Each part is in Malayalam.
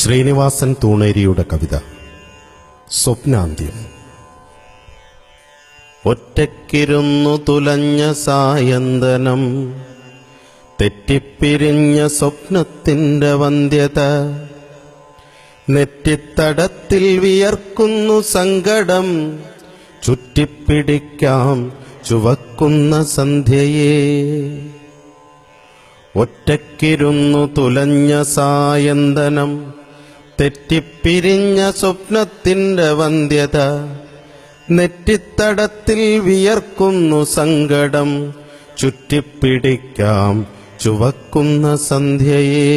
ശ്രീനിവാസൻ തൂണേരിയുടെ കവിത. സ്വപ്നാന്ത്യം. ഒറ്റക്കിരുന്നു തുലഞ്ഞ സായന്തനം തെറ്റിപ്പിരിഞ്ഞ സ്വപ്നത്തിന്റെ വന്ധ്യത നെറ്റിത്തടത്തിൽ വിയർക്കുന്നു സങ്കടം ചുറ്റിപ്പിടിക്കാം ചുവക്കുന്ന സന്ധ്യയെ. ഒറ്റക്കിരുന്നു തുലഞ്ഞ സായന്തനം തെറ്റിപ്പിരിഞ്ഞ സ്വപ്നത്തിന്റെ വന്ധ്യത നെറ്റിത്തടത്തിൽ വിയർക്കുന്നു സങ്കടം ചുറ്റിപ്പിടിക്കാം ചുവക്കുന്ന സന്ധ്യയെ.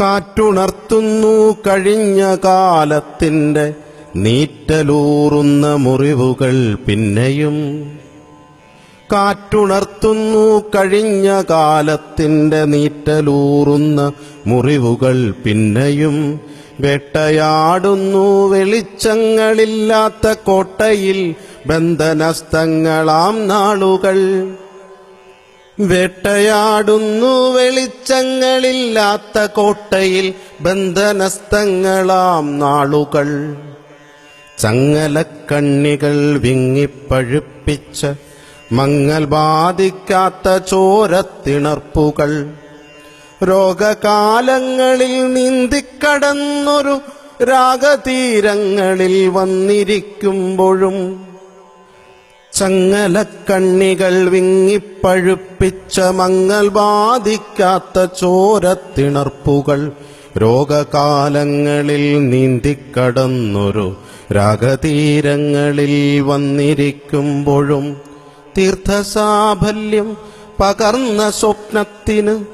കാറ്റുണർത്തുന്നു കഴിഞ്ഞ കാലത്തിന്റെ നീറ്റലൂറുന്ന മുറിവുകൾ പിന്നെയും കാറ്റുണർത്തുന്നു കഴിഞ്ഞ കാലത്തിന്റെ നീറ്റലൂറുന്ന മുറിവുകൾ പിന്നെയും വേട്ടയാടുന്നു വെളിച്ചങ്ങളില്ലാത്ത കോട്ടയിൽ ബന്ധനസ്ഥങ്ങളാം നാളുകൾ. വേട്ടയാടുന്നു വെളിച്ചങ്ങളില്ലാത്ത കോട്ടയിൽ ബന്ധനസ്ഥങ്ങളാം നാളുകൾ. ചങ്ങലക്കണ്ണികൾ വിങ്ങിപ്പഴുപ്പിച്ച മങ്ങൽ ബാധിക്കാത്ത ചോരത്തിണർപ്പുകൾ. രോഗകാലങ്ങളിൽ നീന്തിക്കടന്നൊരു രാഗതീരങ്ങളിൽ വന്നിരിക്കുമ്പോഴും ചങ്ങലക്കണ്ണികൾ വിങ്ങിപ്പഴുപ്പിച്ച മങ്ങൽ ബാധിക്കാത്ത ചോരത്തിണർപ്പുകൾ രോഗകാലങ്ങളിൽ നീന്തിക്കടന്നൊരു രാഗതീരങ്ങളിൽ വന്നിരിക്കുമ്പോഴും തീർത്ഥസാഫല്യം പകർന്ന സ്വപ്നത്തിന്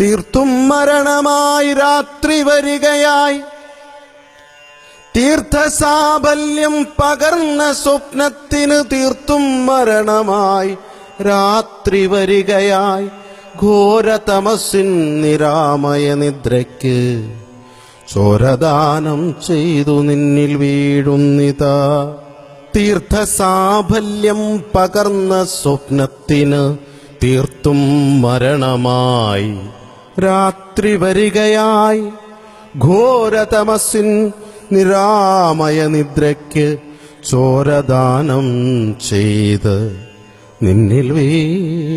തീർത്തും മരണമായി രാത്രി വരികയായി. തീർത്ഥസാഫല്യം പകർന്ന സ്വപ്നത്തിന് തീർത്തും മരണമായി രാത്രി വരികയായി. ഘോരതമസിൻ നിരാമയ നിദ്രയ്ക്ക് ചോരദാനം ചെയ്തു നിന്നിൽ വീഴുന്നിതാ. തീർത്ഥസാഫല്യം പകർന്ന സ്വപ്നത്തിന് തീർത്തും മരണമായി. രാത്രി വരികയായി. ഘോരതമസിൻ നിരാമയ നിദ്രയ്ക്ക് ചോരദാനം ചെയ്ത് നിന്നിൽ വീഴുന്നിതാ.